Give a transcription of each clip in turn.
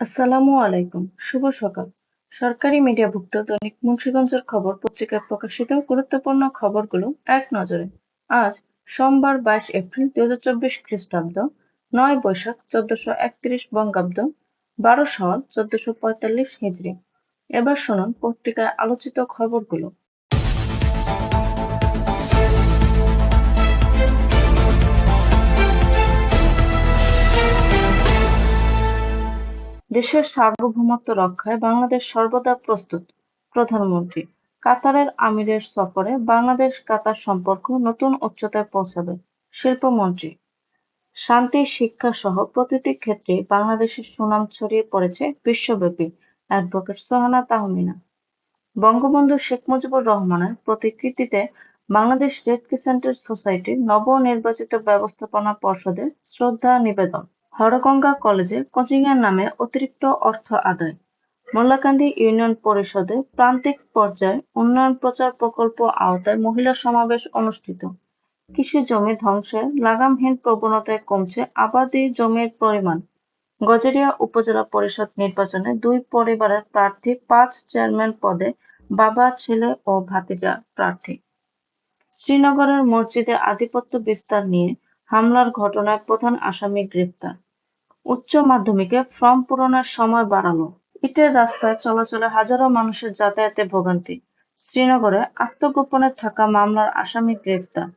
আসসালামু আলাইকুম। শুভ সকাল। সরকারি মিডিয়াভুক্ত দৈনিক মুন্সিগঞ্জের খবর পত্রিকায় প্রকাশিত গুরুত্বপূর্ণ খবরগুলো এক নজরে। আজ সোমবার বাইশ এপ্রিল দুই হাজার চব্বিশ খ্রিস্টাব্দ, নয় বৈশাখ চোদ্দশো একত্রিশ বঙ্গাব্দ, বারো সওয়াল চোদ্দশো পঁয়তাল্লিশ হিজড়ি। এবার শুনুন পত্রিকায় আলোচিত খবরগুলো। দেশের সার্বভৌমত্ব রক্ষায় বাংলাদেশ সর্বদা প্রস্তুত, প্রধানমন্ত্রী। কাতারের আমিরের সফরে বাংলাদেশ কাতার সম্পর্ক নতুন উচ্চতায় পৌঁছাবে, শিল্পমন্ত্রী। শান্তি, শিক্ষা সহ প্রতিটি ক্ষেত্রে বাংলাদেশের সুনাম ছড়িয়ে পড়েছে বিশ্বব্যাপী, অ্যাডভোকেট সোহানা তাহমিনা। বঙ্গবন্ধু শেখ মুজিবুর রহমানের প্রতিকৃতিতে বাংলাদেশ রেড ক্রিসেন্টের সোসাইটির নবনির্বাচিত ব্যবস্থাপনা পর্ষদের শ্রদ্ধা নিবেদন। হরগঙ্গা কলেজে কোচিংয়ের নামে অতিরিক্ত অর্থ আদায়। মোল্লাকান্দি ইউনিয়ন পরিষদে প্রান্তিক পর্যায়ে উন্নয়ন প্রচার প্রকল্প আওতায় মহিলা সমাবেশ অনুষ্ঠিত। কৃষি জমি ধ্বংসের লাগামহীন প্রবণতায় কমছে আবাদি জমির পরিমাণ। গজেরিয়া উপজেলা পরিষদ নির্বাচনে দুই পরিবারের প্রার্থী পাঁচ চেয়ারম্যান পদে বাবা, ছেলে ও ভাতিজা প্রার্থী। শ্রীনগরের মসজিদে আধিপত্য বিস্তার নিয়ে হামলার ঘটনায় প্রধান আসামি গ্রেফতার উচ্চ মাধ্যমিকে ফর্ম পূরণের সময় বাড়ানো। ইটের রাস্তায় চলাচলে হাজারো মানুষের যাতায়াতে ভোগান্তি। শ্রীনগরে আত্মগোপনে থাকা মামলার আসামি গ্রেফতার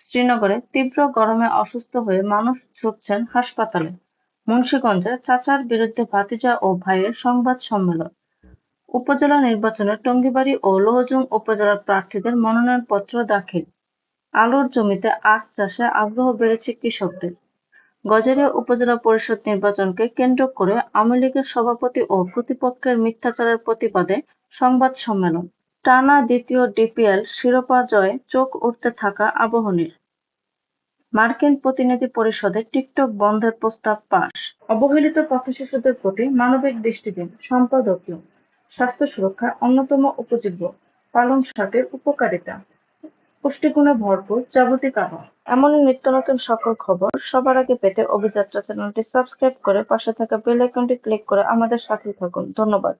শ্রীনগরে তীব্র গরমে অসুস্থ হয়ে মানুষ ছুটছেন হাসপাতালে। মুন্সীগঞ্জে চাচার বিরুদ্ধে ভাতিজা ও ভাইয়ের সংবাদ সম্মেলন। উপজেলা নির্বাচনে টঙ্গিবাড়ি ও লোহজং উপজেলার প্রার্থীদের মনোনয়নপত্র দাখিল। আলুর জমিতে আখ চাষে আগ্রহ বেড়েছে কৃষকদের। গজারিয়া উপজেলা পরিষদ নির্বাচনকে কেন্দ্র করে আওয়ামী লীগের সভাপতি ও প্রতিপক্ষের মিথ্যাচারের প্রতিবাদে সংবাদ সম্মেলন। টানা দ্বিতীয় ডিপিএল শিরোপা জয়ে চোখ উঠতে থাকা আবহনীর। মার্কিন প্রতিনিধি পরিষদে টিকটক বন্ধের প্রস্তাব পাশ অবহেলিত পথশিশুদের প্রতি মানবিক দৃষ্টি সম্পাদকীয়, স্বাস্থ্য সুরক্ষা অন্যতম উপযোগ্য পালং শাকের উপকারিতা। পুষ্টিগুণে ভরপুর, যাবতীয় কারণ এমনই নিত্য নতুন সকল খবর সবার আগে পেতে অভিযাত্রা চ্যানেলটি সাবস্ক্রাইব করে পাশে থাকা বেল আইকনটি ক্লিক করে আমাদের সাথেই থাকুন। ধন্যবাদ।